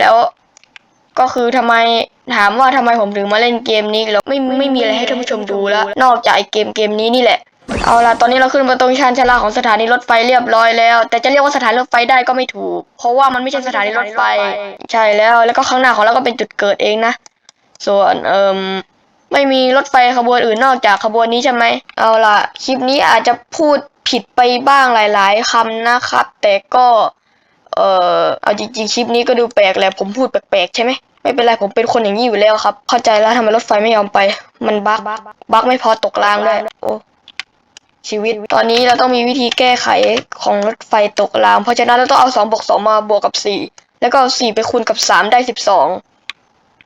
แล้วก็คือทำไมถามว่าทำไมผมถึงมาเล่นเกมนี้แล้วไม่ไม่มีอะไรให้ท่านผู้ชมดูแล้ว นอกจากไอเกมเกมนี้นี่แหละ เอาล่ะตอนนี้เราขึ้นมาตรงชานชาลาของสถานีรถไฟเรียบร้อยแล้ว แต่จะเรียกว่าสถานีรถไฟได้ก็ไม่ถูก เพราะว่ามันไม่ใช่สถานีรถไฟ ใช่แล้วแล้วก็ข้างหน้าของเราก็เป็นจุดเกิดเองนะ ส่วนเอ่มไม่มีรถไฟขบวนอื่นนอกจากขบวนนี้ใช่ไหมเอาล่ะคลิปนี้อาจจะพูดผิดไปบ้างหลาย ๆคำนะครับ แต่ก็ เอ่อเอาจริงๆคลิปนี้ก็ดูแปลกแหละผมพูดแปลกๆใช่ไหมไม่เป็นไรผมเป็นคนอย่างนี้อยู่แล้วครับ เข้าใจแล้วทำไมรถไฟไม่ยอมไป มันบั๊กบั๊กไม่พอตกรางด้วยโอ้ชีวิต ตอนนี้เราต้องมีวิธีแก้ไขของรถไฟตกราง เพราะฉะนั้นเราต้องเอาสองบวกสองมาบวกกับสี่แล้วก็เอาสี่ไปคูณกับสามได้สิบสอง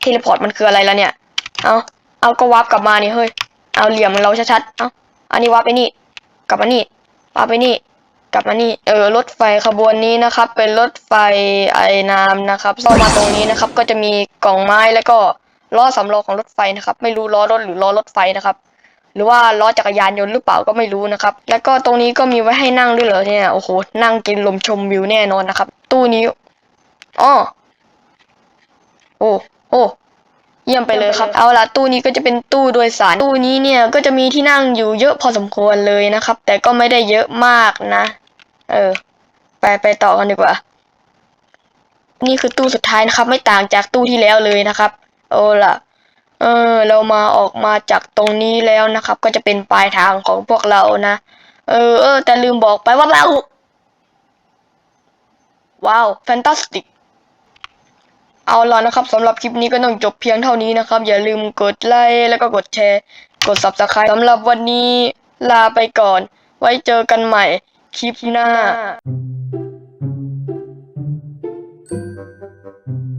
เทเลพอร์ตมันคืออะไรแล้วเนี่ย เอาเอาก็วาร์ปกลับมานี่เฮ้ยเอาเหลี่ยมเราชัดๆเอาอันนี้วาร์ปไปนี่ กลับมานี่วาร์ปไปนี่ กลับมานี่เออรถไฟขบวนนี้นะครับ เป็นรถไฟไอ้น้ำนะครับเข้ามาตรงนี้นะครับ ก็จะมีกล่องไม้แล้วก็ล้อสำรองของรถไฟนะครับ ไม่รู้ล้อรถหรือล้อรถไฟนะครับ หรือว่าล้อจักรยานยนต์หรือเปล่าก็ไม่รู้นะครับ แล้วก็ตรงนี้ก็มีไว้ให้นั่งด้วยเหรอเนี่ยโอ้โหนั่งกินลมชมวิวแน่นอนนะครับ ตู้นี้อ๋อโอ้โอ้เยี่ยมไปเลยครับ เอาล่ะตู้นี้ก็จะเป็นตู้โดยสารตู้นี้เนี่ยก็จะมีที่นั่งอยู่เยอะพอสมควรเลยนะครับ แต่ก็ไม่ได้เยอะมากนะ เออ ไปไปต่อกันดีกว่า นี่คือตู้สุดท้ายนะครับ ไม่ต่างจากตู้ที่แล้วเลยนะครับเอาล่ะ เออ เรามาออกมาจากตรงนี้แล้วนะครับ ก็จะเป็นปลายทางของพวกเรานะ เออเออ แต่ลืมบอกไปว่าเราว้าวแฟนตาสติกเอาล่ะนะครับสำหรับคลิปนี้ก็ต้องจบเพียงเท่านี้นะครับ อย่าลืมกดไลค์แล้วก็กดแชร์ กด subscribe สำหรับวันนี้ลาไปก่อน ไว้เจอกันใหม่ คลิปหน้า